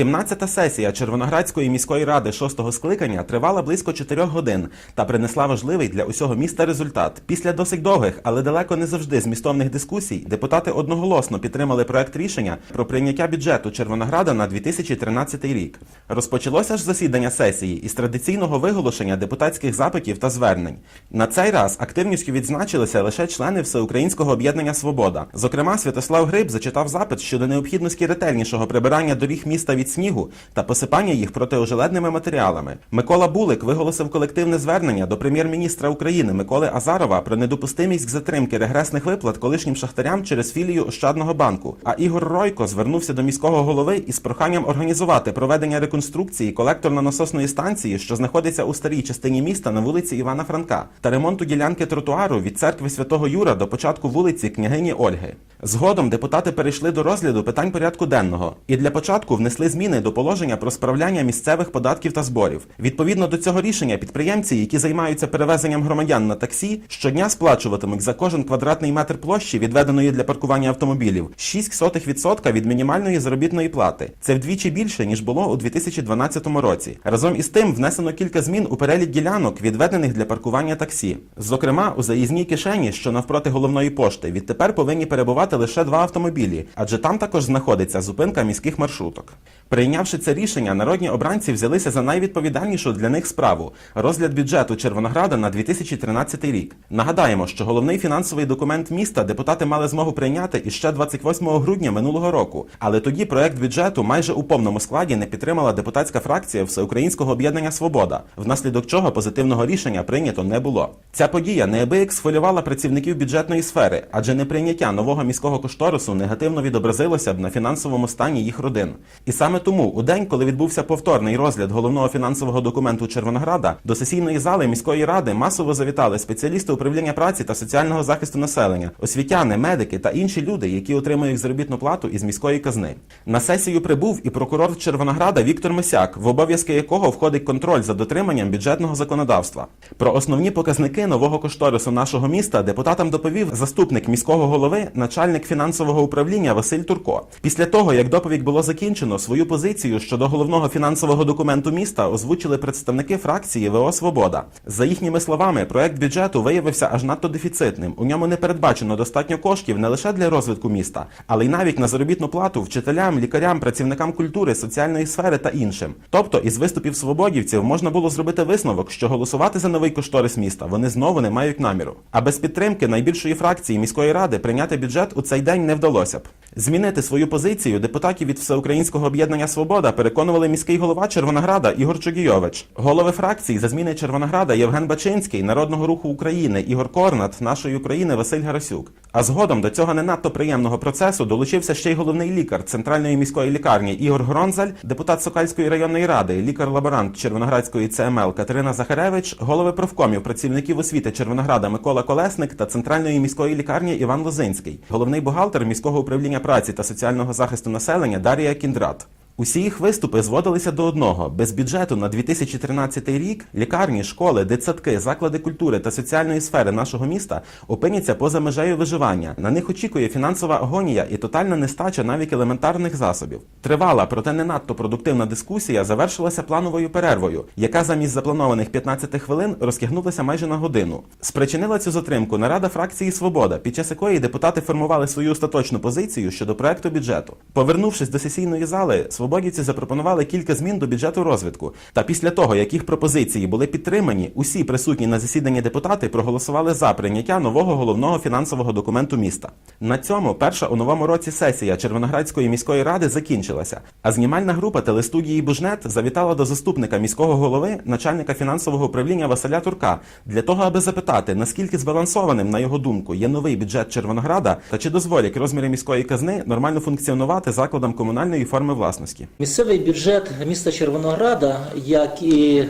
17-та сесія Червоноградської міської ради 6-го скликання тривала близько 4 годин та принесла важливий для усього міста результат. Після досить довгих, але далеко не завжди змістовних дискусій, депутати одноголосно підтримали проект рішення про прийняття бюджету Червонограда на 2013 рік. Розпочалося ж засідання сесії із традиційного виголошення депутатських запитів та звернень. На цей раз активністю відзначилися лише члени Всеукраїнського об'єднання Свобода. Зокрема, Святослав Гриб зачитав запит щодо необхідності ретельнішого прибирання доріг міста від снігу та посипання їх протиожеледними матеріалами. Микола Булик виголосив колективне звернення до прем'єр-міністра України Миколи Азарова про недопустимість затримки регресних виплат колишнім шахтарям через філію Ощадного банку. А Ігор Ройко звернувся до міського голови із проханням організувати проведення реконструкції колекторно-насосної станції, що знаходиться у старій частині міста на вулиці Івана Франка, та ремонту ділянки тротуару від церкви святого Юра до початку вулиці княгині Ольги. Згодом депутати перейшли до розгляду питань порядку денного і для початку внесли зміни до положення про справляння місцевих податків та зборів. Відповідно до цього рішення, підприємці, які займаються перевезенням громадян на таксі, щодня сплачуватимуть за кожен квадратний метр площі, відведеної для паркування автомобілів, 0,06% від мінімальної заробітної плати. Це вдвічі більше ніж було у 2012 році. Разом із тим внесено кілька змін у перелік ділянок, відведених для паркування таксі. Зокрема, у заїзній кишені, що навпроти головної пошти, відтепер повинні перебувати лише два автомобілі, адже там також знаходиться зупинка міських маршруток. Прийнявши це рішення, народні обранці взялися за найвідповідальнішу для них справу розгляд бюджету Червонограда на 2013 рік. Нагадаємо, що головний фінансовий документ міста депутати мали змогу прийняти іще 28 грудня минулого року, але тоді проект бюджету майже у повному складі не підтримала депутатська фракція Всеукраїнського об'єднання Свобода, внаслідок чого позитивного рішення прийнято не було. Ця подія неабияк схвилювала працівників бюджетної сфери, адже неприйняття нового міського кошторису негативно відобразилося б на фінансовому стані їх родин. І саме тому, у день, коли відбувся повторний розгляд головного фінансового документу Червонограда, до сесійної зали міської ради масово завітали спеціалісти управління праці та соціального захисту населення, освітяни, медики та інші люди, які отримують заробітну плату із міської казни. На сесію прибув і прокурор Червонограда Віктор Мисяк, в обов'язки якого входить контроль за дотриманням бюджетного законодавства. Про основні показники нового кошторису нашого міста депутатам доповів заступник міського голови, начальник фінансового управління Василь Турко. Після того, як доповідь було закінчено, свою позицію щодо головного фінансового документу міста озвучили представники фракції ВО Свобода. За їхніми словами, проект бюджету виявився аж надто дефіцитним. У ньому не передбачено достатньо коштів не лише для розвитку міста, але й навіть на заробітну плату вчителям, лікарям, працівникам культури, соціальної сфери та іншим. Тобто, із виступів свободівців можна було зробити висновок, що голосувати за новий кошторис міста вони знову не мають наміру. А без підтримки найбільшої фракції міської ради прийняти бюджет у цей день не вдалося б. Змінити свою позицію депутатів від Всеукраїнського об'єднання Свобода переконували міський голова Червонограда Ігор Чугійович. Голови фракцій за зміни Червонограда Євген Бачинський, Народного руху України Ігор Корнат, нашої України Василь Гарасюк. А згодом до цього не надто приємного процесу долучився ще й головний лікар центральної міської лікарні Ігор Гронзаль, депутат Сокальської районної ради, лікар-лаборант Червоноградської ЦМЛ Катерина Захаревич, голови профкомів, працівників освіти Червонограда Микола Колесник та центральної міської лікарні Іван Лозинський, головний бухгалтер міського управління праці та соціального захисту населення Дарія Кіндрат. Усі їх виступи зводилися до одного: без бюджету на 2013 рік лікарні, школи, дитсадки, заклади культури та соціальної сфери нашого міста опиняться поза межею виживання. На них очікує фінансова агонія і тотальна нестача навіть елементарних засобів. Тривала, проте не надто продуктивна дискусія завершилася плановою перервою, яка замість запланованих 15 хвилин розтягнулася майже на годину. Спричинила цю затримку нарада фракції Свобода, під час якої депутати формували свою остаточну позицію щодо проекту бюджету. Повернувшись до сесійної зали, свободівці запропонували кілька змін до бюджету розвитку. Та після того, як їх пропозиції були підтримані, усі присутні на засіданні депутати проголосували за прийняття нового головного фінансового документу міста. На цьому перша у новому році сесія Червоноградської міської ради закінчилася. А знімальна група телестудії Бужнет завітала до заступника міського голови, начальника фінансового управління Василя Турка, для того, аби запитати, наскільки збалансованим, на його думку, є новий бюджет Червонограда та чи дозволять розміри міської казни нормально функціонувати закладам комунальної форми власності. Місцевий бюджет міста Червонограда, як і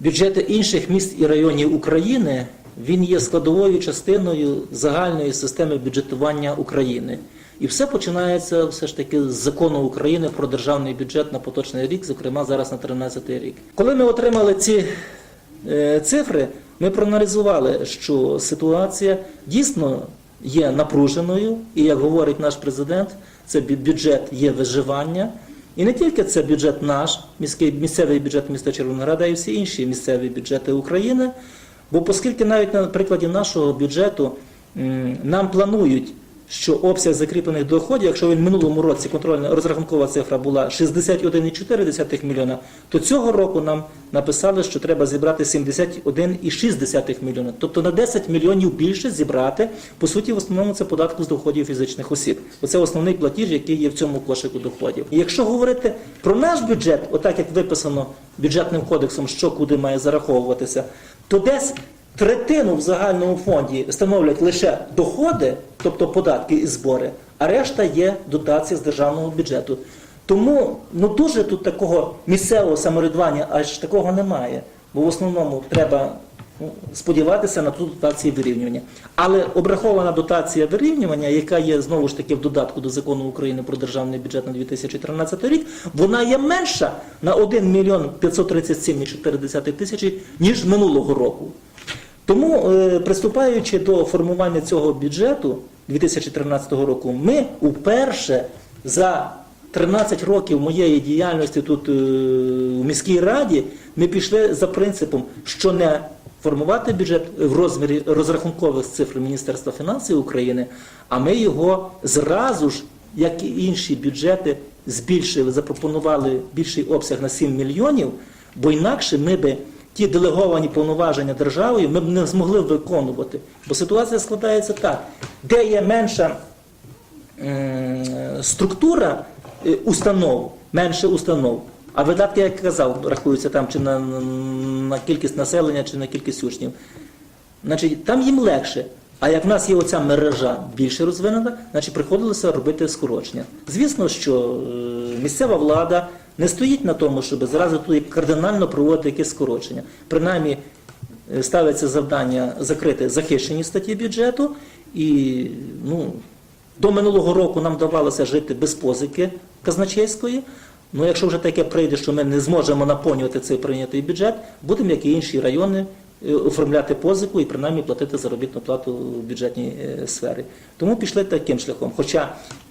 бюджети інших міст і районів України, він є складовою частиною загальної системи бюджетування України. І все починається все ж таки з закону України про державний бюджет на поточний рік, зокрема зараз на 13 рік. Коли ми отримали ці е, цифри, ми проаналізували, що ситуація дійсно є напруженою, і як говорить наш президент, це бю- бюджет є виживання. І не тільки це бюджет наш, міський, місцевий бюджет міста Червонограда, і всі інші місцеві бюджети України. Бо оскільки навіть на прикладі нашого бюджету нам планують, що обсяг закріплених доходів, якщо він в минулому році контрольна розрахункова цифра була 61,4 мільйона, то цього року нам написали, що треба зібрати 71,6 мільйона. Тобто на 10 мільйонів більше зібрати. По суті, в основному це податку з доходів фізичних осіб. Оце основний платіж, який є в цьому кошику доходів. Якщо говорити про наш бюджет, отак як виписано бюджетним кодексом, що куди має зараховуватися, то десь третину в загальному фонді становлять лише доходи, тобто податки і збори, а решта є дотація з державного бюджету. Тому ну дуже тут такого місцевого самоврядування аж такого немає. Бо в основному треба ну, сподіватися на ту дотацію вирівнювання. Але обрахована дотація вирівнювання, яка є знову ж таки в додатку до закону України про державний бюджет на 2013 рік, вона є менша на 1 мільйон 537,4 тисячі, ніж минулого року. Тому, е, приступаючи до формування цього бюджету 2013 року, ми вперше за 13 років моєї діяльності тут е, у міській раді ми пішли за принципом, що не формувати бюджет в розмірі розрахункових цифр Міністерства фінансів України, а ми його зразу ж, як і інші бюджети, збільшили, запропонували більший обсяг на 7 мільйонів, бо інакше ми би ті делеговані повноваження державою ми б не змогли виконувати. Бо ситуація складається так, де є менша структура е, установ, менше установ. А видатки, як казав, рахуються там чи на, на кількість населення, чи на кількість учнів. Значить, там їм легше. А як в нас є оця мережа більше розвинена, значить приходилося робити скорочення. Звісно, що е, місцева влада не стоїть на тому, щоб зразу тут кардинально проводити якесь скорочення. Принаймні е, ставиться завдання закрити захищені статті бюджету, і ну, до минулого року нам давалося жити без позики казначейської. Ну, якщо вже таке прийде, що ми не зможемо наповнювати цей прийнятий бюджет, будемо, як і інші райони, оформляти позику і принаймні платити заробітну плату в бюджетній е, сфері. Тому пішли таким шляхом. Хоча,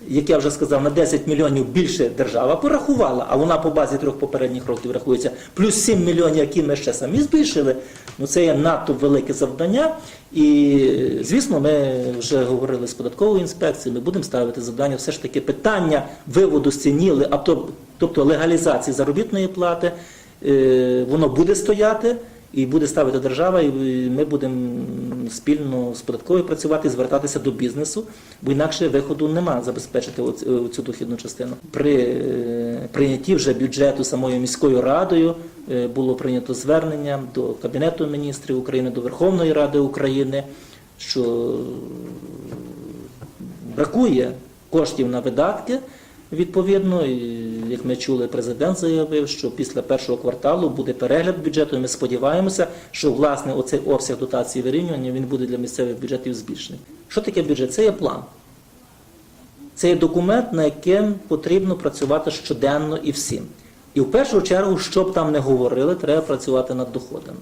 як я вже сказав, на 10 мільйонів більше держава порахувала, а вона по базі трьох попередніх років рахується, плюс 7 мільйонів, які ми ще самі збільшили, ну це є надто велике завдання. І, е, звісно, ми вже говорили з податковою інспекцією, ми будемо ставити завдання все ж таки питання виводу з а тобто легалізації заробітної плати, е, воно буде стояти. І буде ставити держава, і ми будемо спільно з податковою працювати, звертатися до бізнесу, бо інакше виходу нема забезпечити цю дохідну частину. При е, прийнятті вже бюджету самою міською радою е, було прийнято звернення до Кабінету міністрів України, до Верховної Ради України, що бракує коштів на видатки. Відповідно, як ми чули, президент заявив, що після першого кварталу буде перегляд бюджету. і Ми сподіваємося, що власне оцей обсяг дотації вирівнювання він буде для місцевих бюджетів збільшений. Що таке бюджет? Це є план. Це є документ, на яким потрібно працювати щоденно і всім. І в першу чергу, що б там не говорили, треба працювати над доходами.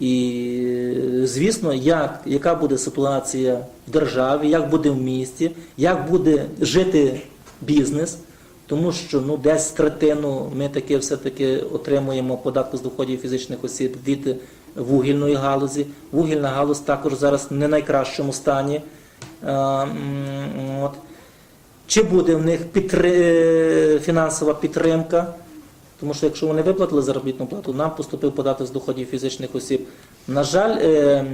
І, звісно, як, яка буде ситуація в державі, як буде в місті, як буде жити бізнес, тому що ну, десь третину ми таки все-таки отримуємо податку з доходів фізичних осіб від вугільної галузі. Вугільна галузь також зараз не найкращому стані. Е, м, От. Чи буде в них підтри- фінансова підтримка? Тому що якщо вони виплатили заробітну плату, нам поступив податок з доходів фізичних осіб. На жаль, е,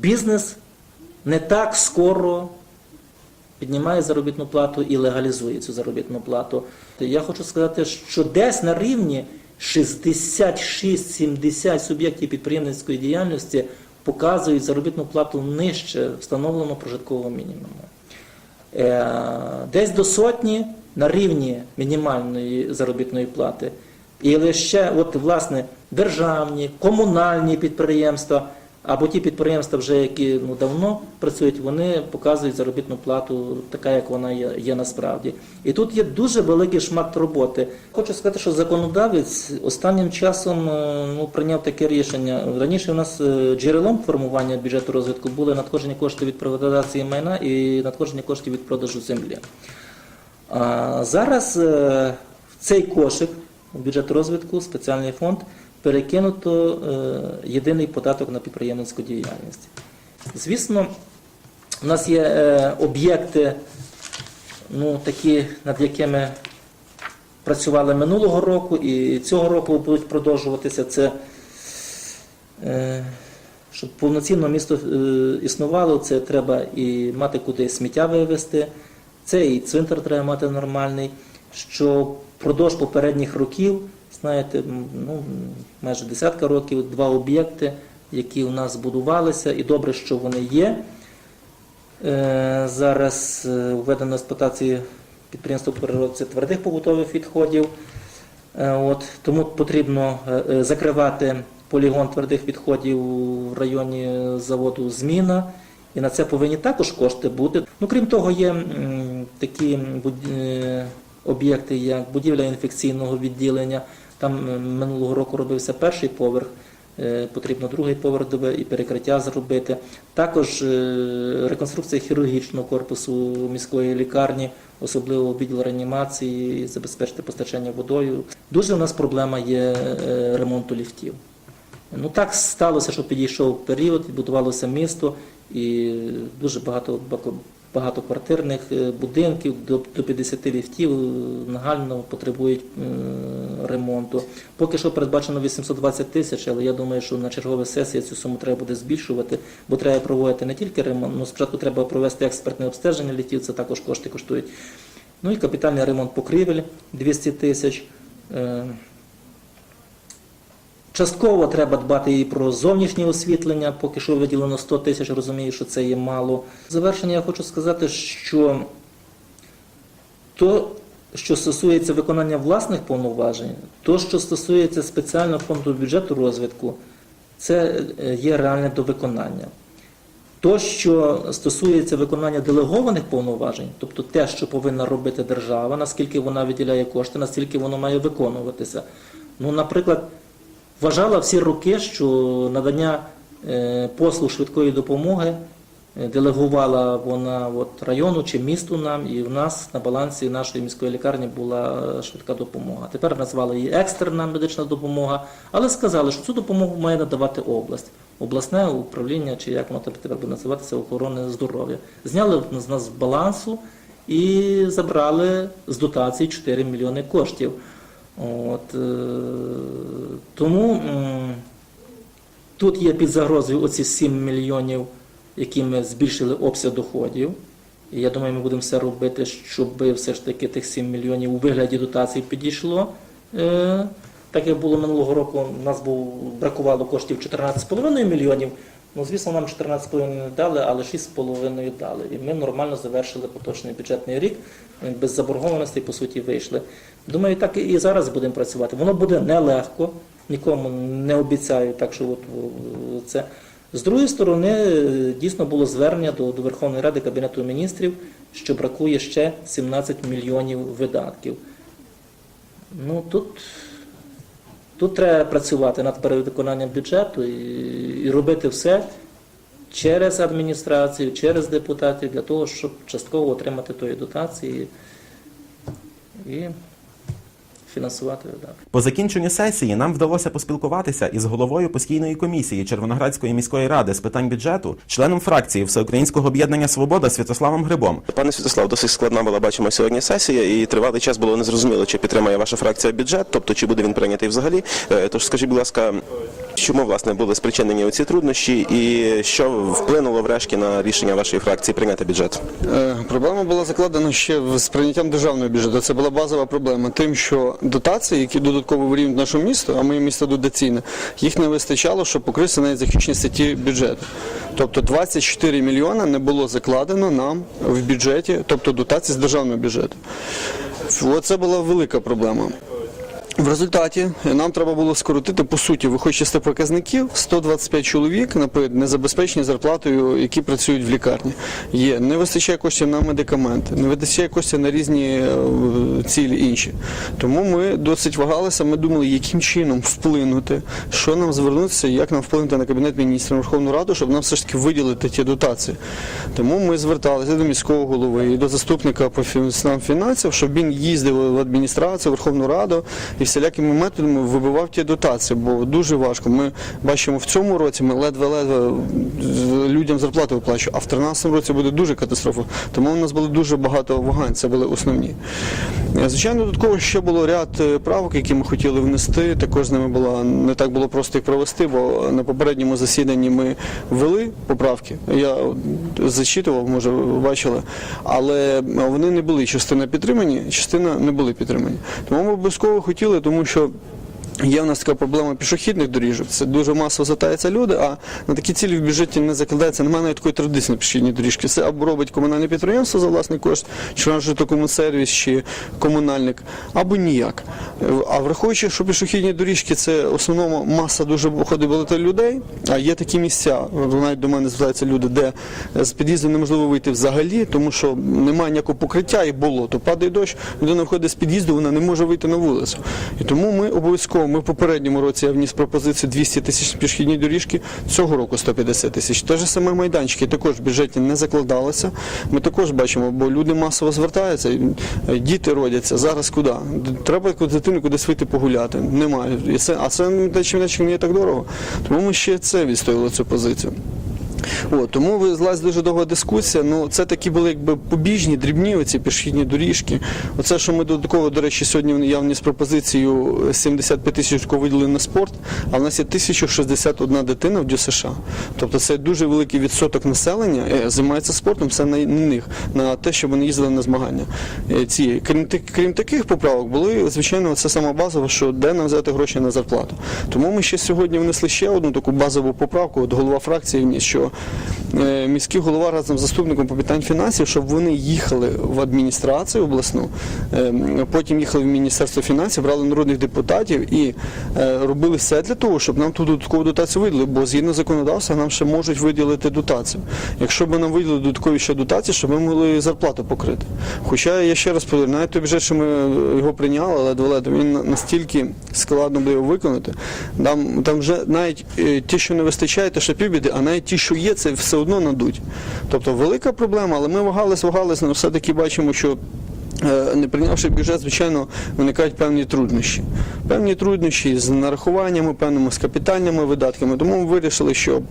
бізнес не так скоро піднімає заробітну плату і легалізує цю заробітну плату. Я хочу сказати, що десь на рівні 66-70 суб'єктів підприємницької діяльності показують заробітну плату нижче встановленого прожиткового мінімуму. Е, Десь до сотні на рівні мінімальної заробітної плати. І лише от, власне, державні, комунальні підприємства або ті підприємства, вже які ну, давно працюють, вони показують заробітну плату така, як вона є, є насправді. І тут є дуже великий шмат роботи. Хочу сказати, що законодавець останнім часом е, ну, прийняв таке рішення. Раніше у нас е, джерелом формування бюджету розвитку були надходження коштів від приватизації майна і надходження коштів від продажу землі. А зараз е, цей кошик бюджет розвитку, спеціальний фонд, перекинуто е, єдиний податок на підприємницьку діяльність. Звісно, у нас є е, об'єкти, ну, такі, над якими працювали минулого року і цього року будуть продовжуватися. Це е, щоб повноцінно місто існувало, це треба і мати куди сміття вивезти, це і цвинтар треба мати нормальний. Що впродовж попередніх років, знаєте, ну, майже десятка років, два об'єкти, які у нас будувалися, і добре, що вони є. Е, Зараз е, введено експлуатації підприємство переробці твердих побутових відходів. Е, От, тому потрібно закривати полігон твердих відходів в районі заводу Зміна. І на це повинні також кошти бути. Ну, крім того, є такі об'єкти, як будівля інфекційного відділення. Там е, минулого року робився перший поверх, е, потрібно другий поверх і перекриття зробити. Також е, реконструкція хірургічного корпусу міської лікарні, особливо відділ реанімації, забезпечити постачання водою. Дуже у нас проблема є ремонту ліфтів. Ну так сталося, що підійшов період, відбудувалося місто, і дуже багато багатоквартирних е, будинків до, до 50 ліфтів е, нагально потребують е, ремонту. Поки що передбачено 820 тисяч, але я думаю, що на черговій сесії цю суму треба буде збільшувати, бо треба проводити не тільки ремонт, ну спочатку треба провести експертне обстеження ліфтів, це також кошти коштують. Ну і капітальний ремонт покрівель 200 тисяч. Частково треба дбати і про зовнішнє освітлення, поки що виділено 100 тисяч, розумію, що це є мало. В Завершення я хочу сказати, що то, що стосується виконання власних повноважень, то, що стосується спеціального фонду бюджету розвитку, це е, є реальне до виконання. То, що стосується виконання делегованих повноважень, тобто те, що повинна робити держава, наскільки вона виділяє кошти, наскільки воно має виконуватися. Ну, наприклад, вважала всі роки, що надання е, послуг швидкої допомоги е, делегувала вона от району чи місту нам, і в нас на балансі нашої міської лікарні була е, швидка допомога. Тепер назвали її екстрена медична допомога, але сказали, що цю допомогу має надавати область, обласне управління, чи як воно тепер буде називатися, охорони здоров'я. Зняли з нас балансу і забрали з дотації 4 мільйони коштів. От, е, тому тут є під загрозою оці 7 мільйонів, які ми збільшили обсяг доходів. І я думаю, ми будемо все робити, щоб все ж таки тих 7 мільйонів у вигляді дотацій підійшло. Е, так як було минулого року, у нас був, бракувало коштів 14,5 мільйонів. Ну, звісно, нам 14,5 не дали, але 6,5 дали. І ми нормально завершили поточний бюджетний рік, е, без заборгованості, по суті, вийшли. Думаю, так і зараз будемо працювати. Воно буде нелегко, нікому не обіцяю, так що от це. З другої сторони, е, дійсно було звернення до, до Верховної Ради Кабінету міністрів, що бракує ще 17 мільйонів видатків. Ну тут, тут треба працювати над перевиконанням бюджету і, робити все через адміністрацію, через депутатів для того, щоб частково отримати тої дотації. І фінансувати видатки. По закінченню сесії нам вдалося поспілкуватися із головою постійної комісії Червоноградської міської ради з питань бюджету, членом фракції Всеукраїнського об'єднання Свобода Святославом Грибом. Пане Святослав, досить складна була, бачимо сьогодні сесія, і тривалий час було незрозуміло, чи підтримає ваша фракція бюджет, тобто чи буде він прийнятий взагалі. Е, Тож скажіть, будь ласка, чому власне були спричинені оці труднощі, і що вплинуло врешті на рішення вашої фракції прийняти бюджет? Е, Проблема була закладена ще з прийняттям державного бюджету. Це була базова проблема. Тим, що дотації, які додатково вирівнюють наше місто, а моє місто дотаційне, їх не вистачало, щоб покрити навіть захищені статті бюджету. Тобто 24 мільйона не було закладено нам в бюджеті, тобто дотації з державного бюджету. Оце була велика проблема. В результаті нам треба було скоротити по суті виходячи показників 125 чоловік, наприклад, незабезпечені зарплатою, які працюють в лікарні. Є не вистачає коштів на медикаменти, не вистачає коштів на різні е, цілі інші. Тому ми досить вагалися. Ми думали, яким чином вплинути, що нам звернутися, як нам вплинути на кабінет міністрів Верховну Раду, щоб нам все ж таки виділити ті дотації. Тому ми зверталися до міського голови і до заступника по фін- фінансів, щоб він їздив в адміністрацію, Верховну Раду і всілякими методами вибивав ті дотації, бо дуже важко. Ми бачимо в цьому році, ми ледве-ледве людям зарплати виплачуємо, а в 2013 році буде дуже катастрофа. Тому у нас було дуже багато вагань, це були основні. Звичайно, додатково ще було ряд е, правок, які ми хотіли внести. Також з ними було не так було просто їх провести, бо на попередньому засіданні ми ввели поправки. Я зачитував, може, ви бачили, але вони не були частина підтримані, частина не були підтримані. Тому ми обов'язково хотіли, тому що. Є в нас така проблема пішохідних доріжок. Це дуже масово затаються люди, а на такі цілі в бюджеті не закладається. Немає навіть такої традиції на пішохідні доріжки. Це або робить комунальне підприємство за власний кошт, чи наш житлокомунсервіс, чи комунальник, або ніяк. А враховуючи, що пішохідні доріжки це в основному маса дуже ходить людей, а є такі місця, навіть до мене звертаються люди, де з під'їзду неможливо вийти взагалі, тому що немає ніякого покриття і болото. Падає дощ, людина виходить з під'їзду, вона не може вийти на вулицю. І тому ми обов'язково, ми в попередньому році я вніс пропозицію 200 тисяч пішохідні доріжки, цього року 150 тисяч. Те ж саме майданчики також в бюджеті не закладалися. Ми також бачимо, бо люди масово звертаються, діти родяться. Зараз куди? Треба дитину кудись вийти погуляти. Немає. А це майданчик не є так дорого. Тому ми ще це відстояли цю позицію. От, тому вилазь дуже довга дискусія. Ну це такі були якби побіжні, дрібні оці пішохідні доріжки. Оце, що ми додатково, до речі, сьогодні я вніс пропозицію 75 тисяч виділили на спорт, а в нас є 1061 дитина в ДЮСШ. Тобто це дуже великий відсоток населення е, займається спортом, це на, них, на те, щоб вони їздили на змагання. Е, Ці. Крім, крім таких поправок, були, звичайно, це сама базова, що де нам взяти гроші на зарплату. Тому ми ще сьогодні внесли ще одну таку базову поправку, от голова фракції вніс, що е, міський голова разом з заступником по питань фінансів, щоб вони їхали в адміністрацію обласну, е, потім їхали в Міністерство фінансів, брали народних депутатів і е, робили все для того, щоб нам ту додаткову дотацію видали, бо згідно законодавства нам ще можуть виділити дотацію. Якщо б нам виділили додаткові ще дотації, щоб ми могли зарплату покрити. Хоча я ще раз повторю, навіть той бюджет, що ми його прийняли, ледве ледве він настільки складно буде його виконати. Там, там вже навіть ті, що не вистачає, те ще півбіди, а навіть ті, що є, це все одно надуть. Тобто велика проблема, але ми вагались, вагались, але все-таки бачимо, що. е, Не прийнявши бюджет, звичайно, виникають певні труднощі. Певні труднощі з нарахуваннями, певними з капітальними видатками. Тому ми вирішили, що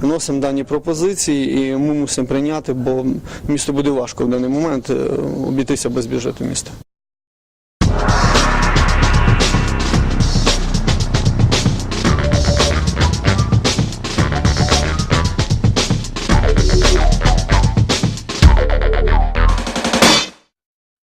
вносимо дані пропозиції і ми мусимо прийняти, бо місту буде важко в даний момент е, обійтися без бюджету міста.